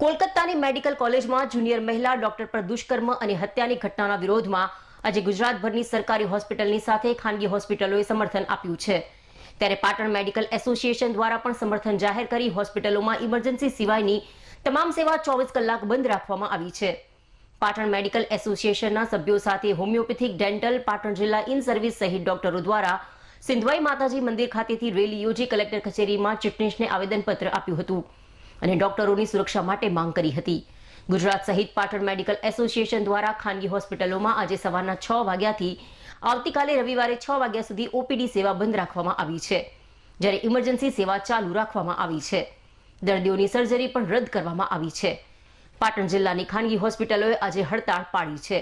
કોલકાતાની medical કોલેજમાં junior મહિલા doctor પર દુષ્કર્મ અને હત્યાની ઘટનાના વિરોધમાં આજે ગુજરાતભરની સરકારી હોસ્પિટલની સાથે ખાનગી હોસ્પિટલોએ સમર્થન આપ્યું છે. ત્યારે પાટણ મેડિકલ એસોસિએશન દ્વારા પણ સમર્થન જાહેર કરી હોસ્પિટલોમાં ઇમરજન્સી સિવાયની તમામ સેવા ચોવીસ કલાક બંધ રાખવામાં આવી છે. પાટણ મેડિકલ એસોસિએશનના સભ્યો સાથે હોમિયોપેથિક, ડેન્ટલ, પાટણ જિલ્લા ઇન સર્વિસ સહિત ડોક્ટરો દ્વારા સિંધવાઈ માતાજી મંદિર ખાતેથી રેલી યોજી કલેક્ટર કચેરીમાં ચૂંટણીશને આવેદનપત્ર આપ્યું હતું. અને ડોક્ટરોની સુરક્ષા માટે માંગ કરી હતી. ગુજરાત સહિત પાટણ મેડિકલ એસોસિએશન દ્વારા ખાનગી હોસ્પિટલોમાં આજે સવારના છ વાગ્યાથી આવતીકાલે રવિવારે છ વાગ્યા સુધી ઓપીડી સેવા બંધ રાખવામાં આવી છે, જ્યારે ઇમરજન્સી સેવા ચાલુ રાખવામાં આવી છે. દર્દીઓની સર્જરી પણ રદ કરવામાં આવી છે. પાટણ જિલ્લાની ખાનગી હોસ્પિટલોએ આજે હડતાળ પાડી છે.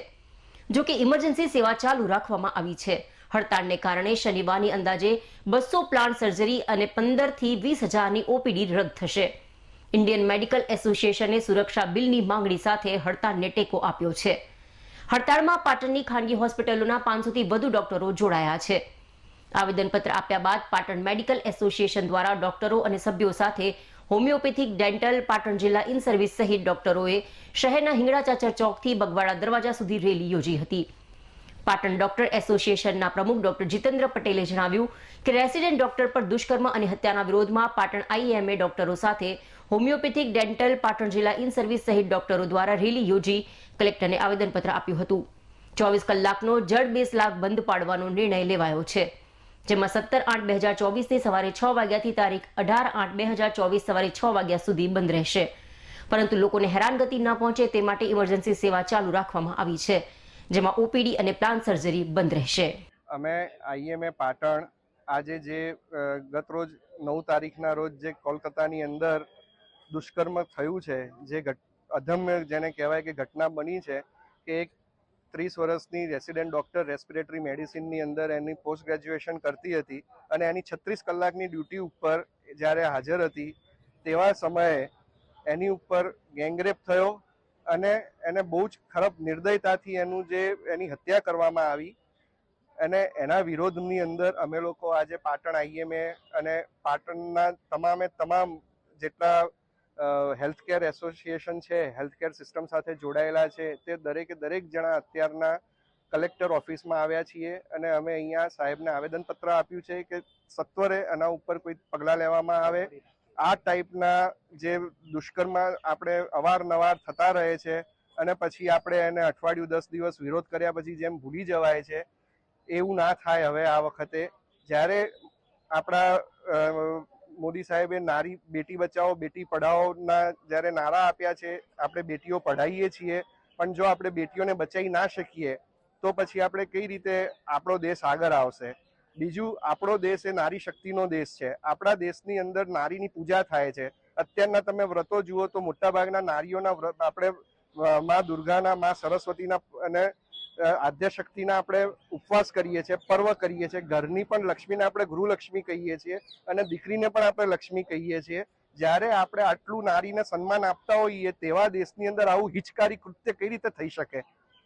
જો કે ઇમરજન્સી સેવા ચાલુ રાખવામાં આવી છે. હડતાળને કારણે શનિવારની અંદાજે બસો પ્લાન્ટ સર્જરી અને પંદરથી વીસ હજારની ઓપીડી રદ થશે. ઇન્ડિયન મેડિકલ એસોસિએશને સુરક્ષા બિલની માંગણી સાથે હડતાળને ટેકો આપ્યો છે. હડતાળમાં પાટણની ખાનગી હોસ્પિટલોના પાંચસોથી વધુ ડોક્ટરો જોડાયા છે. આવેદનપત્ર આપ્યા બાદ પાટણ મેડિકલ એસોસિએશન દ્વારા ડોક્ટરો અને સભ્યો સાથે હોમિયોપેથિક, ડેન્ટલ, પાટણ જિલ્લા ઇન સર્વિસ સહિત ડોક્ટરોએ શહેરના હિંગળાચાચર ચોકથી બગવાડા દરવાજા સુધી રેલી યોજી હતી. પાટણ ડોક્ટર એસોસિએશનના પ્રમુખ ડોક્ટર જીતેન્દ્ર પટેલે જણાવ્યું કે રેસિડેન્ટ ડોક્ટર પર દુષ્કર્મ અને હત્યાના વિરોધમાં પાટણ આઈએમએ ડોક્ટરો સાથે હોમિયોપેથિક ડેન્ટલ પાટણ જિલ્લા ઇન સર્વિસ સહિત ડોક્ટરો દ્વારા રેલી યોજી કલેક્ટરને આવેદનપત્ર આપ્યું હતું. ચોવીસ કલાકનો જડ બેસ લાખ બંધ પાડવાનો નિર્ણય લેવાયો છે. જેમાં સત્તર આઠ બે હજાર ચોવીસથી સવારે છ વાગ્યાથી તારીખ અઢાર આઠ બે હજાર ચોવીસ સવારે છ વાગ્યા સુધી બંધ રહેશે. પરંતુ લોકોને હેરાનગતિ ન પહોંચે તે માટે ઇમરજન્સી સેવા ચાલુ રાખવામાં આવી છે, જેમાં ઓપીડી અને પ્લાન સર્જરી બંધ રહેશે. અમે આઈએમએ પાટણ આજે જે ગત રોજ નવ તારીખના રોજ જે કોલકાતાની અંદર દુષ્કર્મ થયું છે, જે અધમ્ય જેને કહેવાય કે ઘટના બની છે, કે એક ત્રીસ વર્ષની રેસિડેન્ટ ડૉક્ટર રેસ્પિરેટરી મેડિસિનની અંદર એની પોસ્ટ ગ્રેજ્યુએશન કરતી હતી અને એની છત્રીસ કલાકની ડ્યુટી ઉપર જ્યારે હાજર હતી, તેવા સમયે એની ઉપર ગેંગરેપ થયો અને એને બહુ જ ખરાબ નિર્દયતાથી એનું જે, એની હત્યા કરવામાં આવી અને એના વિરોધની અંદર અમે લોકો આજે પાટણ આઈએમએ અને પાટણના તમામે તમામ જેટલા હેલ્થકેર એસોસિએશન છે, હેલ્થકેર સિસ્ટમ સાથે જોડાયેલા છે, તે દરેકે દરેક જણા અત્યારના કલેક્ટર ઓફિસમાં આવ્યા છીએ અને અમે અહીંયા સાહેબને આવેદનપત્ર આપ્યું છે કે સત્વરે આના ઉપર કોઈ પગલાં લેવામાં આવે. આ ટાઈપના જે દુષ્કર્મ આપણે અવારનવાર થતા રહે છે અને પછી આપણે એને અઠવાડિયું દસ દિવસ વિરોધ કર્યા પછી જેમ ભૂલી જવાય છે, એવું ના થાય હવે આ વખતે. જ્યારે આપણા મોદી સાહેબે નારી, બેટી બચાવો, બેટી પઢાઓના જ્યારે નારા આપ્યા છે, આપણે બેટીઓ પઢાઈએ છીએ, પણ જો આપણે બેટીઓને બચાવી ના શકીએ, તો પછી આપણે કઈ રીતે આપણો દેશ આગળ આવશે? બીજું, આપણો દેશ એ નારી શક્તિનો દેશ છે. આપણા દેશની અંદર નારીની પૂજા થાય છે. અત્યારના તમે વ્રતો જુઓ તો મોટાભાગના નારીઓના વ્રત, આપણે માં દુર્ગાના, માં સરસ્વતીના અને આદ્યશક્તિના આપણે ઉપવાસ કરીએ છીએ, પર્વ કરીએ છીએ, ઘરની પણ લક્ષ્મીને આપણે ગૃહલક્ષ્મી કહીએ છીએ અને દીકરીને પણ આપણે લક્ષ્મી કહીએ છીએ. જ્યારે આપણે આટલું નારીને સન્માન આપતા હોઈએ તેવા દેશની અંદર આવું હિચકારી કૃત્ય કઈ રીતે થઈ શકે?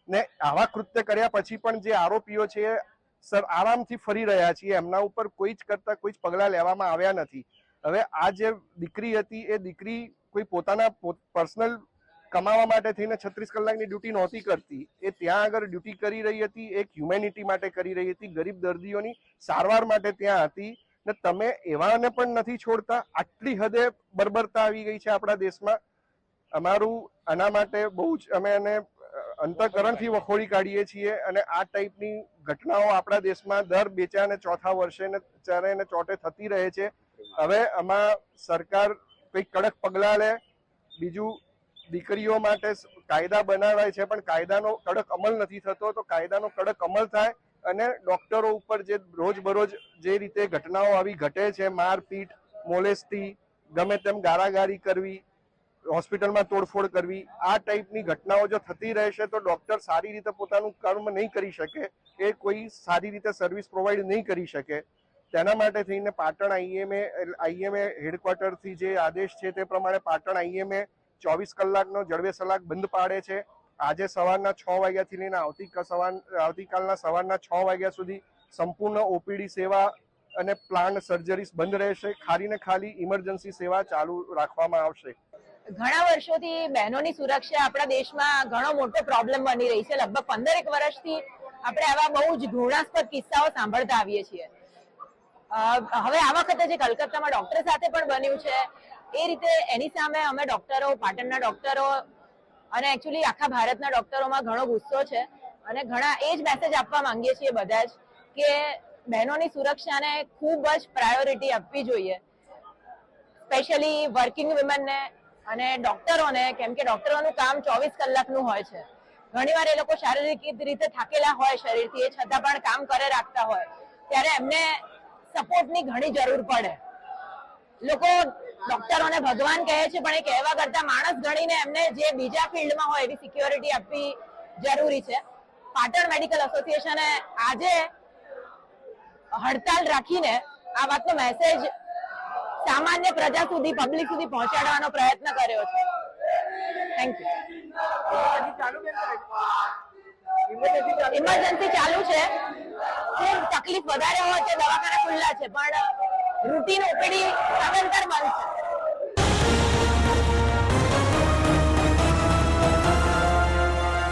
ને આવા કૃત્ય કર્યા પછી પણ જે આરોપીઓ છે સર આરામથી ફરી રહ્યા છીએ, એમના ઉપર કોઈ જ કરતા કોઈ જ પગલાં લેવામાં આવ્યા નથી. હવે આ જે દીકરી હતી એ દીકરી કોઈ પોતાના પર્સનલ કમાવા માટે થઈને છત્રીસ કલાકની ડ્યુટી નહોતી કરતી, એ ત્યાં આગળ ડ્યુટી કરી રહી હતી, એક હ્યુમેનિટી માટે કરી રહી હતી, ગરીબ દર્દીઓની સારવાર માટે ત્યાં હતી. ને તમે એવાને પણ નથી છોડતા, આટલી હદે બર્બરતા આવી ગઈ છે આપણા દેશમાં. અમારું આના માટે બહુ જ અમે એને અંતઃકરણથી વખોડી કાઢીએ છીએ અને આ ટાઈપની ઘટનાઓ આપણા દેશમાં દર બેચા ને ચોથા વર્ષે ને ચારે ને ચોટે થતી રહે છે. હવે આમાં સરકાર કંઈક કડક પગલાં લે, બીજું દીકરીઓ માટે કાયદા બનાવાય છે, પણ કાયદાનો કડક અમલ નથી થતો, તો કાયદાનો કડક અમલ થાય અને ડોક્ટરો ઉપર જે રોજબરોજ જે રીતે ઘટનાઓ આવી ઘટે છે, મારપીટ, મોલેસ્ટી, ગમે તેમ ગારાગારી કરવી, હોસ્પિટલમાં તોડફોડ કરવી, આ ટાઈપની ઘટનાઓ જો થતી રહેશે, તો ડોક્ટર સારી રીતે પોતાનું કર્મ નહીં કરી શકે એ કોઈ સારી રીતે સર્વિસ પ્રોવાઈડ નહીં કરી શકે. તેના માટે થઈને પાટણ આઈએમએ આઈએમએ હેડક્વાર્ટરથી જે આદેશ છે, તે પ્રમાણે પાટણ આઈએમએ ચોવીસ કલાકનો જડબે સલાક બંધ પાડે છે. આજે સવારના છ વાગ્યાથી લઈને આવતી સવાર આવતીકાલના સવારના છ વાગ્યા સુધી સંપૂર્ણ ઓપીડી સેવા અને પ્લાન્ટ સર્જરીસ બંધ રહેશે. ખાલી ને ખાલી ઇમરજન્સી સેવા ચાલુ રાખવામાં આવશે. ઘણા વર્ષોથી બહેનોની સુરક્ષા આપણા દેશમાં ઘણો મોટો પ્રોબ્લેમ બની રહી છે. લગભગ પંદરેક વર્ષથી આપણે આવા બહુ જ ઘૃણાસ્પદ કિસ્સાઓ સાંભળતા આવીએ છીએ. હવે આ વખતે જે કલકત્તામાં ડોક્ટર સાથે પણ બન્યું છે એ રીતે એની સામે અમે ડોક્ટરો, પાટણના ડોક્ટરો અને એકચ્યુઅલી આખા ભારતના ડોક્ટરોમાં ઘણો ગુસ્સો છે. અને ઘણા એ જ મેસેજ આપવા માંગીએ છીએ બધા જ કે બહેનોની સુરક્ષાને ખૂબ જ પ્રાયોરિટી આપવી જોઈએ. સ્પેશિયલી વર્કિંગ વિમેનને અને ડોક્ટરોને, કેમ કે ડોક્ટરોનું કામ ચોવીસ કલાકનું હોય છે. ઘણીવાર એ લોકો શારીરિક રીતે થાકેલા હોય શરીરથી, એ છતાં પણ કામ કરે રાખતા હોય. ત્યારે એમને સપોર્ટની ઘણી જરૂર પડે. લોકો ડોક્ટરોને ભગવાન કહે છે, પણ એ કહેવા કરતા માણસ ગણીને એમને જે બીજા ફિલ્ડમાં હોય એવી સિક્યોરિટી આપવી જરૂરી છે. પાટણ મેડિકલ એસોસિએશને આજે હડતાલ રાખીને આ વાતનો મેસેજ સામાન્ય પ્રજા સુધી પબ્લિક સુધી પહોંચાડવાનો પ્રયત્ન કર્યો છે. થેન્ક યુ ઇમરજન્સી ચાલુ છે. તકલીફ વધારે હોય છે દવાખાના ખુલ્લા છે, પણ રૂટીન ઓપીડી સદંતર બંધ છે